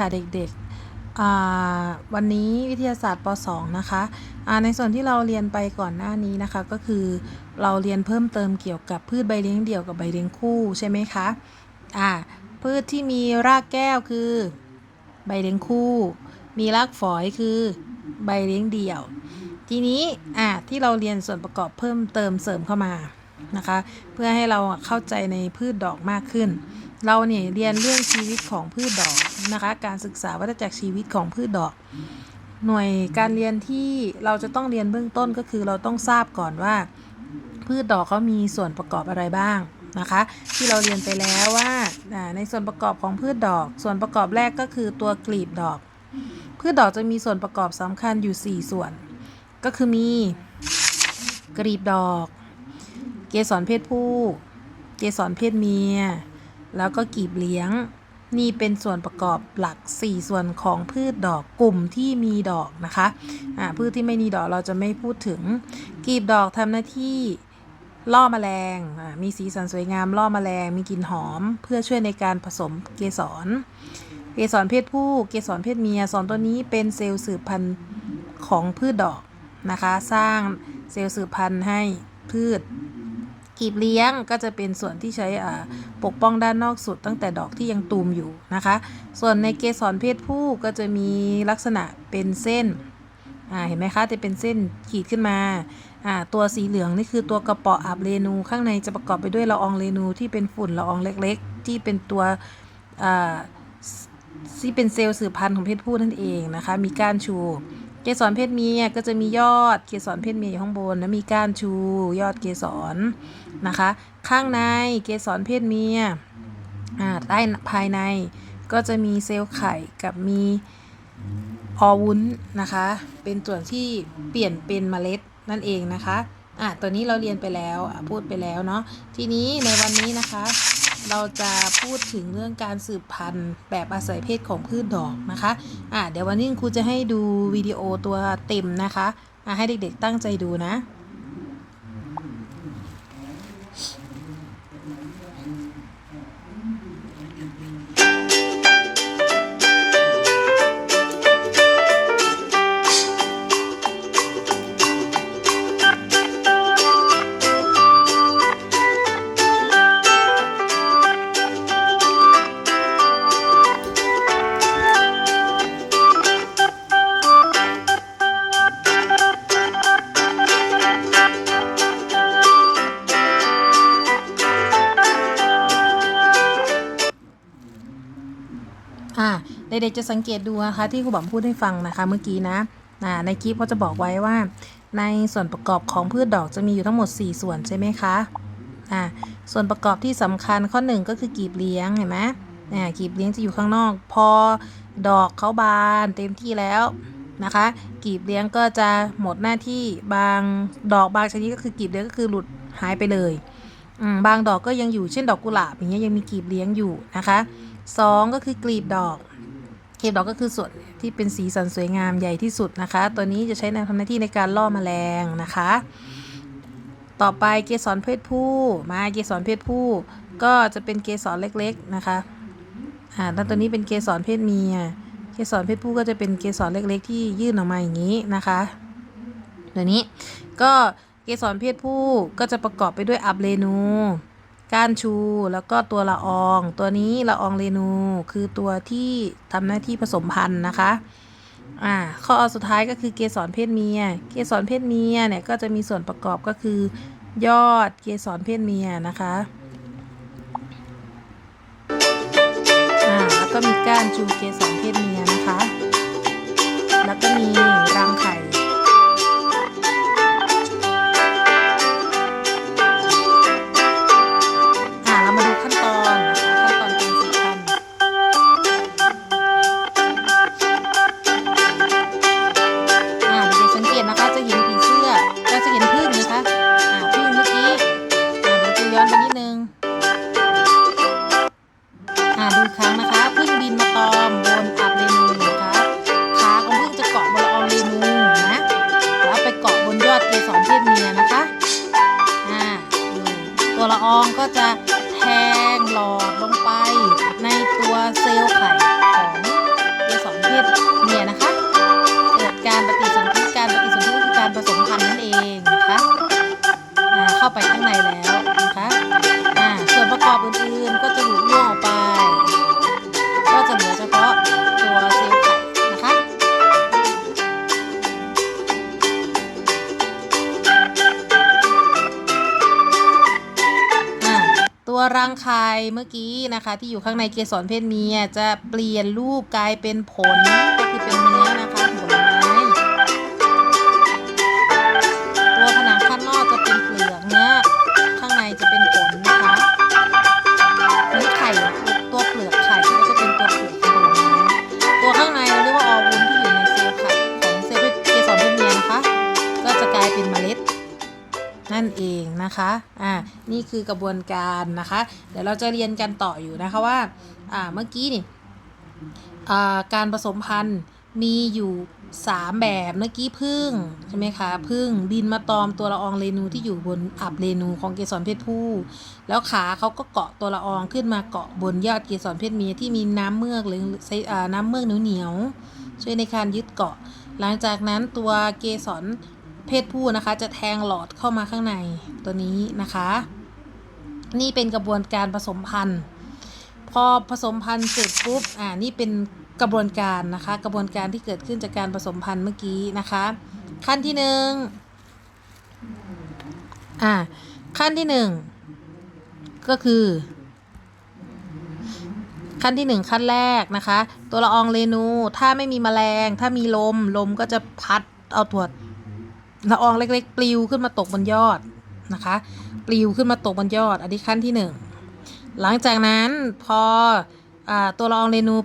ค่ะเด็กๆ วันนี้วิทยาศาสตร์ป .2 นะคะในส่วนที่เราเรียนไปก่อนหน้านี้นะคะ ก็คือเราเรียนเพิ่มเติมเกี่ยวกับพืชใบเลี้ยงเดี่ยวกับใบเลี้ยงคู่ใช่ไหมคะอ่าพืชที่มีรากแก้วคือใบเลี้ยงคู่ มีรากฝอยคือใบเลี้ยงเดี่ยว ทีนี้ที่เราเรียนส่วนประกอบเพิ่มเติมเสริมเข้ามานะคะ เพื่อให้เราเข้าใจในพืชดอกมากขึ้น เราเนี่ยเรียนเรื่องชีวิตของพืชดอกนะคะ การศึกษาวัฏจักรชีวิตของพืชดอก หน่วยการเรียนที่เราจะต้องเรียนเบื้องต้นก็คือเราต้องทราบก่อนว่า พืชดอกเขามีส่วนประกอบอะไรบ้างนะคะ ที่เราเรียนไปแล้วว่าในส่วนประกอบของพืชดอก ส่วนประกอบแรกก็คือตัวกลีบดอก พืชดอกจะมีส่วนประกอบสำคัญอยู่ 4 ส่วน ก็คือมีกลีบดอก เกสรเพศผู้ เกสรเพศเมีย แล้วก็กีบเลี้ยง นี่เป็นส่วนประกอบหลัก 4 ส่วนของพืชดอกกลุ่มที่มีดอกนะคะอ่าพืชที่ไม่มีดอกเราจะไม่พูดถึง กีบดอกทำหน้าที่ล่อแมลง มีสีสันสวยงามล่อแมลง มีกลิ่นหอม เพื่อช่วยในการผสมเกสร เกสรเพศผู้ เกสรเพศเมียสองตัวนี้เป็นเซลล์สืบพันธุ์ของพืชดอกนะคะ สร้างเซลล์สืบพันธุ์ให้พืช กีบเลี้ยงก็จะเป็นส่วนที่ใช้อ่าปกป้องด้านนอกสุด ตั้งแต่ดอกที่ยังตูมอยู่นะคะ ส่วนในเกสรเพศผู้ก็จะมีลักษณะเป็นเส้นอ่าเห็นไหมคะจะเป็นเส้นขีดขึ้นมาอ่าตัวสีเหลืองนี่คือตัวกระเปาะอาบเรนูข้างในจะประกอบไปด้วยละอองเรนูที่เป็นฝุ่นละอองเล็กๆ ที่เป็นตัวอ่าที่เป็นเซลล์สืบพันธุ์ของเพศผู้นั่นเองนะคะ มีก้านชู เกสรเพศเมียก็จะมียอดเกสรเพศเมียอยู่ข้างบนแล้วมีก้านชูยอดเกสรนะคะ ข้างในเกสรเพศเมียอ่าใต้ภายในก็จะมีเซลล์ไข่กับมีอวุ้นนะคะ เป็นส่วนที่เปลี่ยนเป็นเมล็ดนั่นเองนะคะอะตัวนี้เราเรียนไปแล้วพูดไปแล้วเนาะทีนี้ในวันนี้นะคะ เราจะพูดถึงเรื่องการสืบพันธุ์แบบอาศัยเพศของพืชดอกนะคะอะเดี๋ยววันนี้ครูจะให้ดูวิดีโอตัวเต็มนะคะอะให้เด็กๆตั้งใจดูนะ อ่าเด็กๆจะสังเกตดูนะคะที่ครูบอมพูดให้ฟังนะคะ เมื่อกี้นะอ่าในคลิปเขาจะบอกไว้ว่า ในส่วนประกอบของพืชดอกจะมีอยู่ทั้งหมด 4 ส่วนใช่ไหมคะอ่าส่วนประกอบที่สำคัญข้อหนึ่งก็คือกีบเลี้ยงเห็นไหมอ่ากีบเลี้ยงจะอยู่ข้างนอก พอดอกเขาบานเต็มที่แล้วนะคะกีบเลี้ยงก็จะหมดหน้าที่บางดอกบางชนิดก็คือกีบเลี้ยงก็คือหลุดหายไปเลยอืมบางดอกก็ยังอยู่เช่นดอกกุหลาบอย่างเงี้ยยังมีกีบเลี้ยงอยู่นะคะ สองก็คือกลีบดอกกลีบดอกก็คือส่วนที่เป็นสีสันสวยงามใหญ่ที่สุดนะคะ ตัวนี้จะใช้ในทำหน้าที่ในการล่อแมลงนะคะ ต่อไปเกสรเพศผู้ มาเกสรเพศผู้ ก็จะเป็นเกสรเล็กๆนะคะอ่าแล้วตัวนี้เป็นเกสรเพศเมีย เกสรเพศผู้ก็จะเป็นเกสรเล็กๆ ที่ยื่นออกมาอย่างนี้นะคะตัวนี้ก็เกสรเพศผู้ก็จะประกอบไปด้วยอับเรนู ก้านชูแล้วก็ตัวละออง ตัวนี้ละอองเรนู คือตัวที่ทำหน้าที่ผสมพันธุ์นะคะอ่าข้อสุดท้ายก็คือเกสรเพศเมีย เกสรเพศเมียเนี่ยก็จะมีส่วนประกอบก็คือ ยอดเกสรเพศเมียนะคะอ่าแล้วก็มีก้านชูเกสรเพศเมียนะคะ แล้วก็มีรังไข่ อ่าดูครั้งนะคะพึ่งบินมาตอมบนอับเรนูนะคะขาของพึ่งจะเกาะบนละอองเรนูนะแล้วไปเกาะบนยอดเกสรเพศเมียนะคะอ่าตัวละอองก็จะ รังไข่เมื่อกี้นะคะ ที่อยู่ข้างในเกสรเพศเมียจะเปลี่ยนรูปกลายเป็นผลก็คือเป็นเนื้อนะ นะคะ อ่า นี่คือกระบวนการนะคะ เดี๋ยวเราจะเรียนกันต่ออยู่นะคะว่า อ่า เมื่อกี้นี่อ่าการผสมพันธุ์มีอยู่3แบบเมื่อกี้พึ่งใช่ไหมคะพึ่งบินมาตอมตัวละอองเรนูที่อยู่บนอับเรนูของเกสรเพศผู้ แล้วขาเขาก็เกาะตัวละอองขึ้นมาเกาะบนยอดเกสรเพศเมียที่มีน้ำเมือกหรืออน้ำเมือกเหนียวๆช่วยในการยึดเกาะ หลังจากนั้นตัวเกสร เพศผู้นะคะ จะแทงหลอดเข้ามาข้างในตัวนี้นะคะ นี่เป็นกระบวนการผสมพันธุ์ พอผสมพันธุ์เสร็จปุ๊บอ่านี่เป็นกระบวนการนะคะ กระบวนการที่เกิดขึ้นจากการผสมพันธุ์เมื่อกี้นะคะ ขั้นที่หนึ่งอ่าขั้นที่หนึ่งก็คือ ขั้นที่หนึ่งขั้นแรกนะคะ ตัวละอองเรนูถ้าไม่มีแมลง ถ้ามีลมลมก็จะพัดเอาตัว ละอองเล็ก ๆ ปลิวขึ้นมาตกบนยอดนะคะ ปลิวขึ้นมาตกบนยอด อันนี้ขั้นที่หนึ่งหลังจากนั้นพออตัวละอองเรนู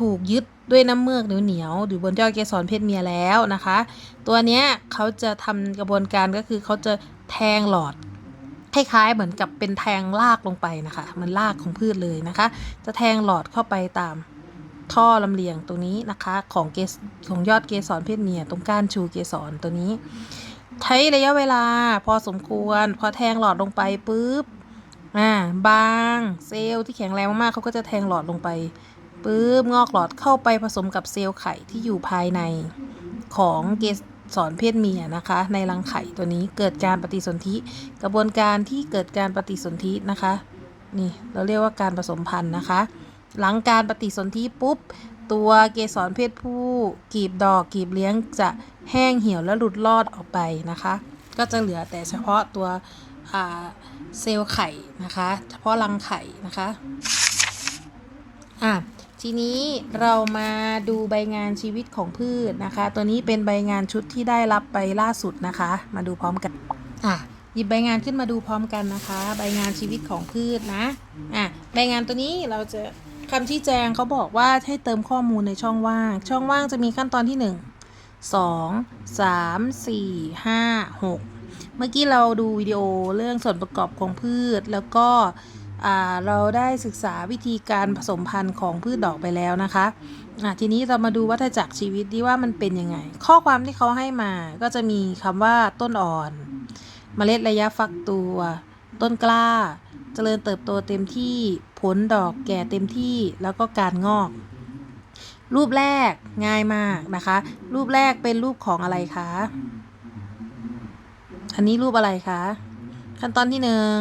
ถูกยึดด้วยน้ำเมือกเหนียวๆหรือบนยอดเกสรเพศเมียแล้วนะคะ ตัวเนี้ยเขาจะทำกระบวนการก็คือเขาจะแทงหลอดคล้ายๆเหมือนกับเป็นแทงรากลงไปนะคะ มันรากของพืชเลยนะคะ จะแทงหลอดเข้าไปตาม ท่อลำเลียงตรงนี้นะคะ ของเกสของยอดเกสรเพศเมียตรงก้านชูเกสรตัวนี้ ใช้ระยะเวลาพอสมควร พอแทงหลอดลงไปปุ๊บอ่าบางเซลล์ที่แข็งแรงมากๆเขาก็จะแทงหลอดลงไปปุ๊บงอกหลอดเข้าไปผสมกับเซลล์ไข่ที่อยู่ภายในของเกสรเพศเมียนะคะ ในรังไข่ตัวนี้เกิดการปฏิสนธิกระบวนการที่เกิดการปฏิสนธินะคะ นี่เราเรียกว่าการผสมพันธุ์นะคะ หลังการปฏิสนธิปุ๊บ ตัวเกสรเพศผู้กีบดอกกีบเลี้ยงจะแห้งเหี่ยวและหลุดลอดออกไปนะคะ ก็จะเหลือแต่เฉพาะตัวเซลล์ไข่นะคะ เฉพาะรังไข่นะคะอะทีนี้เรามาดูใบงานชีวิตของพืชนะคะ ตัวนี้เป็นใบงานชุดที่ได้รับไปล่าสุดนะคะ มาดูพร้อมกันอะหยิบใบงานขึ้นมาดูพร้อมกันนะคะ ใบงานชีวิตของพืชนะอะใบงานตัวนี้เราจะ คำชี้แจงเขาบอกว่าให้เติมข้อมูลในช่องว่าง ช่องว่างจะมีขั้นตอนที่ 1 2 3 4 5 6 เมื่อกี้เราดูวิดีโอเรื่องส่วนประกอบของพืช แล้วก็เราได้ศึกษาวิธีการผสมพันธุ์ของพืชดอกไปแล้วนะคะะทีนี้เรามาดูวัฏจักรชีวิตดีว่ามันเป็นยังไง ข้อความที่เขาให้มาก็จะมีคำว่าต้นอ่อนเมล็ดระยะฟักตัว ต้นกล้าเจริญเติบโตเต็มที่ ผลดอกแก่เต็มที่แล้วก็การงอก รูปแรกง่ายมากนะคะ รูปแรกเป็นรูปของอะไรคะ อันนี้รูปอะไรคะ ขั้นตอนที่หนึ่ง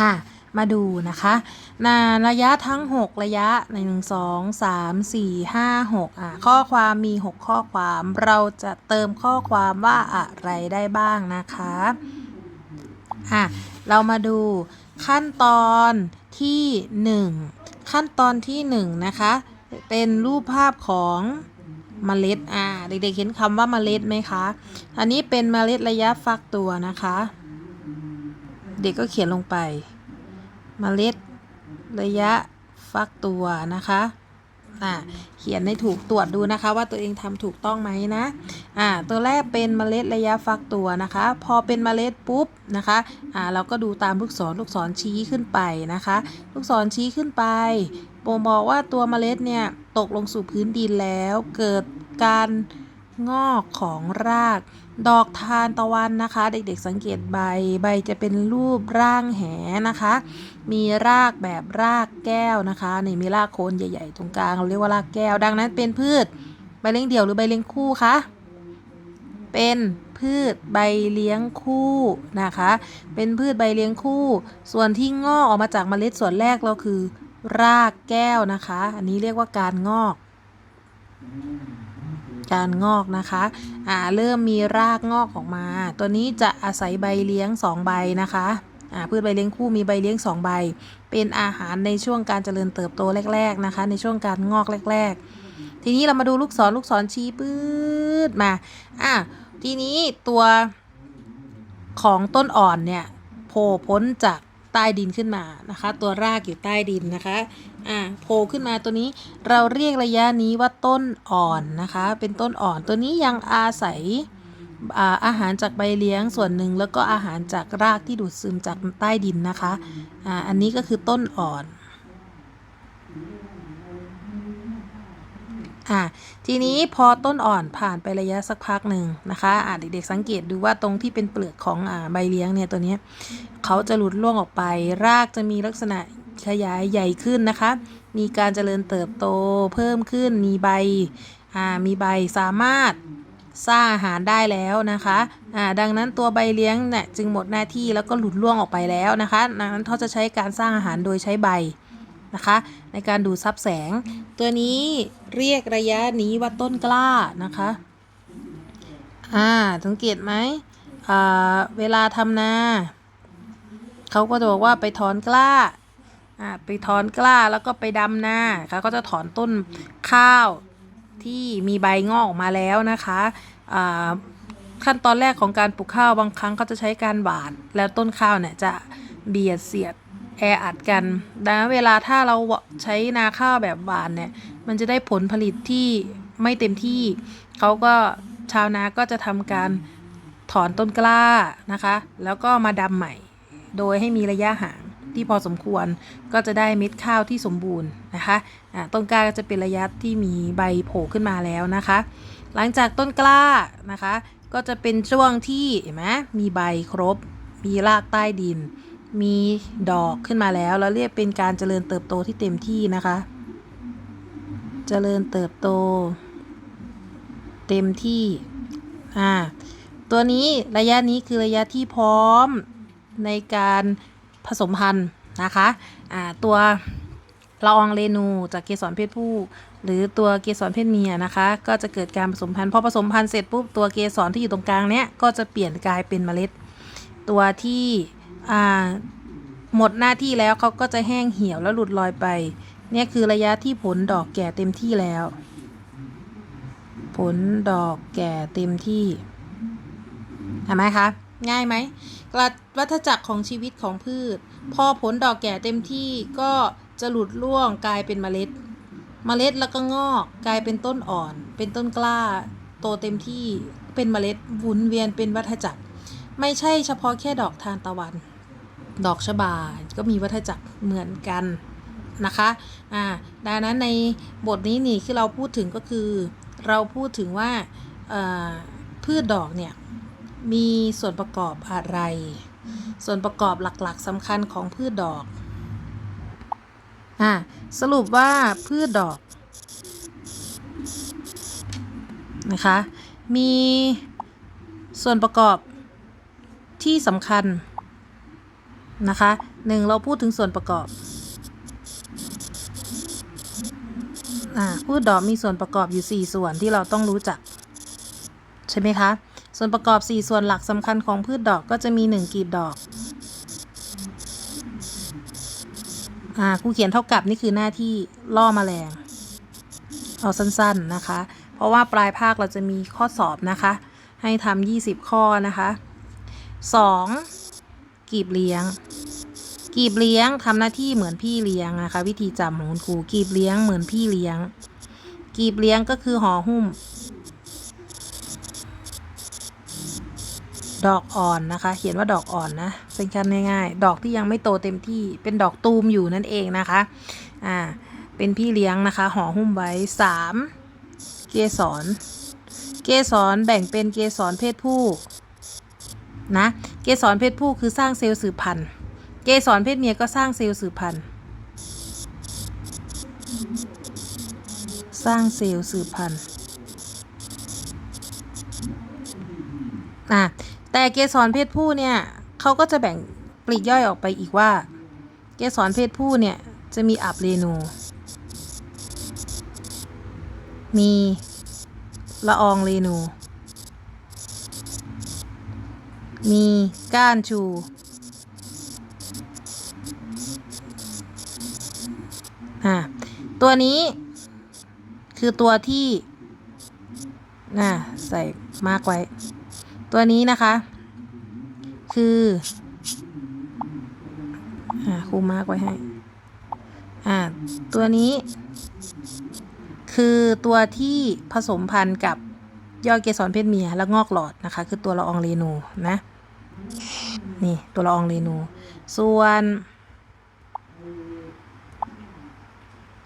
อะมาดูนะคะนาระยะทั้ง 6 ระยะใน1 2 3 4 5 6อะข้อความมี 6 ข้อความเราจะเติมข้อความว่าอะไรได้บ้างนะคะอะเรามาดู ขั้นตอนที่ 1 ขั้นตอนที่1นะคะเป็นรูปภาพของเมล็ดอ่าเด็กๆเห็นคำว่าเมล็ดไหมคะอันนี้เป็นเมล็ดระยะฟักตัวนะคะ เด็กก็เขียนลงไปเมล็ดระยะฟักตัวนะคะ อ่าเขียนให้ถูกตรวจดูนะคะว่าตัวเองทำถูกต้องไหมนะอ่าตัวแรกเป็นเมล็ดระยะฟักตัวนะคะ พอเป็นเมล็ดปุ๊บนะคะอ่าเราก็ดูตามลูกศรลูกศรชี้ขึ้นไปนะคะ ลูกศรชี้ขึ้นไปบ่งบอกว่าตัวเมล็ดเนี่ยตกลงสู่พื้นดินแล้ว เกิดการงอกของราก ดอกทานตะวันนะคะ เด็กๆสังเกตใบใบจะเป็นรูปร่างแหนะคะ มีรากแบบรากแก้วนะคะนี่มีรากโคนใหญ่ ๆ ตรงกลางเราเรียกว่ารากแก้ว ดังนั้นเป็นพืชใบเลี้ยงเดี่ยวหรือใบเลี้ยงคู่คะเป็นพืชใบเลี้ยงคู่นะคะ เป็นพืชใบเลี้ยงคู่ ส่วนที่งอกออกมาจากเมล็ดส่วนแรกเราคือ รากแก้วนะคะ อันนี้เรียกว่าการงอก การงอกนะคะอ่าเริ่มมีรากงอกออกมา ตัวนี้จะอาศัยใบเลี้ยงสองใบนะคะ พืชใบเลี้ยงคู่มีใบเลี้ยงสองใบ เป็นอาหารในช่วงการเจริญเติบโตแรก ๆนะคะ ในช่วงการงอกแรก ๆ ทีนี้เรามาดูลูกศรลูกศรชี้ปื๊ดมาอะทีนี้ตัวของต้นอ่อนเนี่ยโผล่พ้นจากใต้ดินขึ้นมานะคะ ตัวรากอยู่ใต้ดินนะคะอะโผล่ขึ้นมาตัวนี้เราเรียกระยะนี้ว่าต้นอ่อนนะคะ เป็นต้นอ่อนตัวนี้ยังอาศัย อาอาหารจากใบเลี้ยงส่วนหนึ่งแล้วก็อาหารจากรากที่ดูดซึมจากใต้ดินนะคะออันนี้ก็คือต้นอ่อนอ่าทีนี้พอต้นอ่อนผ่านไประยะสักพักหนึ่งนะคะอ่าเด็กๆสังเกตดูว่าตรงที่เป็นเปลือกของอ่าใบเลี้ยงเนี่ยตัวนี้เขาจะหลุดร่วงออกไป รากจะมีลักษณะขยายใหญ่ขึ้นนะคะ มีการเจริญเติบโตเพิ่มขึ้นมีใบอ่ามีใบสามารถ สร้างอาหารได้แล้วนะคะอ่าดังนั้นตัวใบเลี้ยงเนี่ยจึงหมดหน้าที่แล้วก็หลุดล่วงออกไปแล้วนะคะ ดังนั้นเขาจะใช้การสร้างอาหารโดยใช้ใบนะคะ ในการดูดซับแสง ตัวนี้เรียกระยะนี้ว่าต้นกล้านะคะอ่าสังเกตไหมอ่าเวลาทำนาเขาก็จะบอกว่าไปถอนกล้าอ่าไปถอนกล้าแล้วก็ไปดำนาเขาก็จะถอนต้นข้าว ที่มีใบงอกออกมาแล้วนะคะขั้นตอนแรกของการปลูกข้าวบางครั้งเขาจะใช้การหวาน แล้วต้นข้าวเนี่ยจะเบียดเสียดแออัดกันดังนั้นเวลาถ้าเราใช้นาข้าวแบบหวานเนี่ยมันจะได้ผลผลิตที่ไม่เต็มที่เขาก็ชาวนาก็จะทำการถอนต้นกล้านะคะ แล้วก็มาดำใหม่ โดยให้มีระยะห่างที่พอสมควรก็จะได้เม็ดข้าวที่สมบูรณ์นะคะ ต้นกล้าก็จะเป็นระยะที่มีใบโผล่ขึ้นมาแล้วนะคะ หลังจากต้นกล้านะคะ ก็จะเป็นช่วงที่เห็นไหมมีใบครบ มีรากใต้ดิน มีดอกขึ้นมาแล้ว แล้วเรียกเป็นการเจริญเติบโตที่เต็มที่นะคะ เจริญเติบโต เต็มที่อ่าตัวนี้ระยะนี้คือระยะที่พร้อมในการผสมพันธุ์นะคะ อ่า ตัว ละอองเรนูจากเกสรเพศผู้ หรือตัวเกสรเพศเมียนะคะ ก็จะเกิดการผสมพันธุ์พอผสมพันธุ์เสร็จปุ๊บตัวเกสรที่อยู่ตรงกลางเนี้ยก็จะเปลี่ยนกลายเป็นเมล็ด ตัวที่หมดหน้าที่แล้วเขาก็จะแห้งเหี่ยวแล้วหลุดลอยไป เนี่ยคือระยะที่ผลดอกแก่เต็มที่แล้ว ผลดอกแก่เต็มที่เห็นไหมคะง่ายไหมกระวัฏจักรของชีวิตของพืช พอผลดอกแก่เต็มที่ก็ จะหลุดร่วงกลายเป็นเมล็ด เมล็ดแล้วก็งอกกลายเป็นต้นอ่อน เป็นต้นกล้า โตเต็มที่เป็นเมล็ดหมุนเวียนเป็นวัฏจักร ไม่ใช่เฉพาะแค่ดอกทานตะวัน ดอกชบาก็มีวัฏจักรเหมือนกันนะคะอ่าดังนั้นในบทนี้นี่ที่เราพูดถึงก็คือ เราพูดถึงว่าพืชดอกเนี่ยมีส่วนประกอบอะไร ส่วนประกอบหลักๆสำคัญของพืชดอก อ่าสรุปว่าพืชดอกนะคะ มีส่วนประกอบที่สำคัญนะคะหนึ่งเราพูดถึงส่วนประกอบอ่าพืชดอกมีส่วนประกอบอยู่ 4 ส่วนที่เราต้องรู้จัก ใช่ไหมคะ ส่วนประกอบ 4 ส่วนหลักสำคัญของพืชดอกก็จะมี 1กลีบดอก อ่าครูเขียนเท่ากับนี่คือหน้าที่ล่อแมลงเอาสั้นๆนะคะ เพราะว่าปลายภาคเราจะมีข้อสอบนะคะ ให้ทำ20ข้อนะคะ 2. กีบเลี้ยง กีบเลี้ยงทำหน้าที่เหมือนพี่เลี้ยงนะคะ วิธีจำของคุณครูกีบเลี้ยงเหมือนพี่เลี้ยง กีบเลี้ยงก็คือห่อหุ้ม ดอกอ่อนนะคะ เขียนว่าดอกอ่อนนะ เป็นการง่ายๆ ดอกที่ยังไม่โตเต็มที่ เป็นดอกตูมอยู่นั่นเองนะคะ อ่า เป็นพี่เลี้ยงนะคะ ห่อหุ้มไว้ 3. เกสร เกสรแบ่งเป็นเกสรเพศผู้นะ เกสรเพศผู้คือสร้างเซลล์สืบพันธุ์ เกสรเพศเมียก็สร้างเซลล์สืบพันธุ์ สร้างเซลล์สืบพันธุ์อะ แต่เกสรเพศผู้เนี่ยเขาก็จะแบ่งปลีกย่อยออกไปอีกว่า เกสรเพศผู้เนี่ยจะมีอับเรนู มีละอองเรนู มีก้านชู อ่ตัวนี้คือตัวที่ น่าใส่มากไว้ ตัวนี้นะคะ คืออ่าครูมาร์กไว้ให้อ่าตัวนี้ คือตัวที่ผสมพันธุ์กับยอดเกสรเพศเมียและงอกหลอดนะคะ คือตัวละอองเรนูนะ นี่ตัวละอองเรนู ส่วน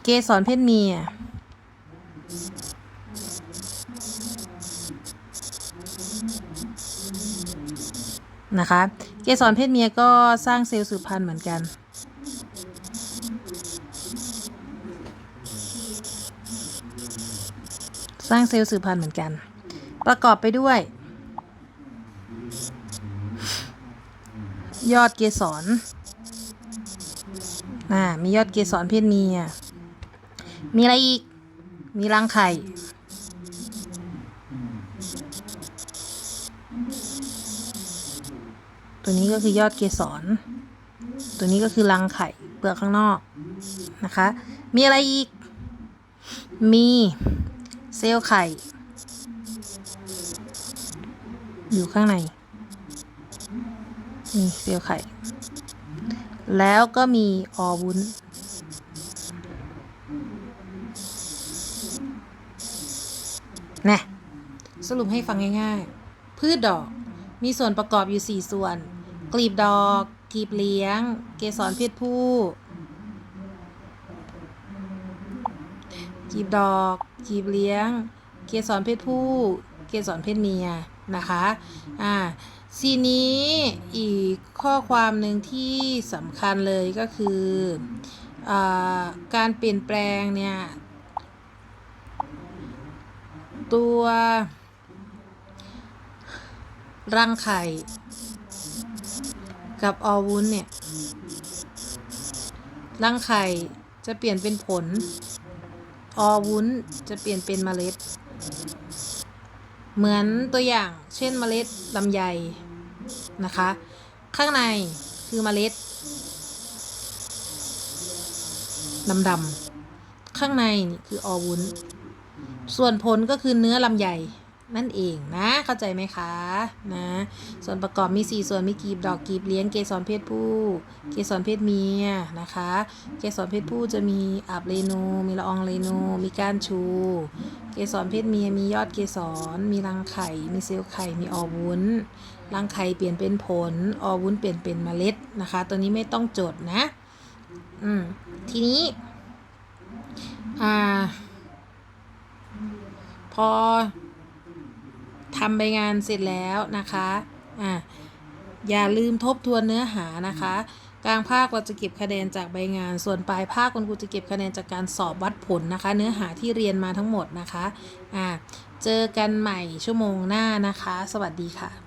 เกสรเพศเมีย นะคะ เกสรเพศเมียก็สร้างเซลล์สืบพันธุ์เหมือนกัน สร้างเซลล์สืบพันธุ์เหมือนกัน ประกอบไปด้วย ยอดเกสรอ่ามียอดเกสรเพศเมีย มีอะไรอีก มีรังไข่ ตัวนี้ก็คือยอดเกสร ตัวนี้ก็คือรังไข่เปลือกข้างนอกนะคะ มีอะไรอีก มีเซลล์ไข่ อยู่ข้างในนี่เซลล์ไข่ แล้วก็มีออวุ้นนะสรุปให้ฟังง่ายๆ พืชดอก มีส่วนประกอบอยู่ 4 ส่วน กลีบดอก กลีบเลี้ยง เกสรเพศผู้ กลีบดอก กลีบเลี้ยง เกสรเพศผู้ เกสรเพศเมียนะคะ อ่าทีนี้อีกข้อความหนึ่งที่สำคัญเลยก็คืออการเปลี่ยนแปลงเนี่ย ตัว รังไข่กับออวุ้นเนี่ยรังไข่จะเปลี่ยนเป็นผล ออวุ้นจะเปลี่ยนเป็นเมล็ด เหมือนตัวอย่างเช่นเมล็ดลำไยนะคะ ข้างในคือเมล็ดดำๆข้างในนี่คือออวุ้น ส่วนผลก็คือเนื้อลำไย นั่นเองนะ เข้าใจไหมคะนะส่วนประกอบมี 4 ส่วนมีกีบดอกกีบเลี้ยงเกสรเพศผู้ เกสรเพศเมียนะคะ เกสรเพศผู้จะมีอาบเรนูมีละอองเรนูมีก้านชู เกสรเพศเมียมียอดเกสรมีรังไข่ มีเซลล์ไข่ มีออวุ้นรังไข่เปลี่ยนเป็นผลออวุ้นเปลี่ยนเป็นเมล็ดนะคะ ตัวนี้ไม่ต้องจดนะ อืมทีนี้อ่าพอ ทำใบงานเสร็จแล้วนะคะอ่าอย่าลืมทบทวนเนื้อหานะคะ กลางภาคเราจะเก็บคะแนนจากใบงาน ส่วนปลายภาคคุณครูจะเก็บคะแนนจากการสอบวัดผลนะคะ เนื้อหาที่เรียนมาทั้งหมดนะคะอ่าเจอกันใหม่ชั่วโมงหน้านะคะ สวัสดีค่ะ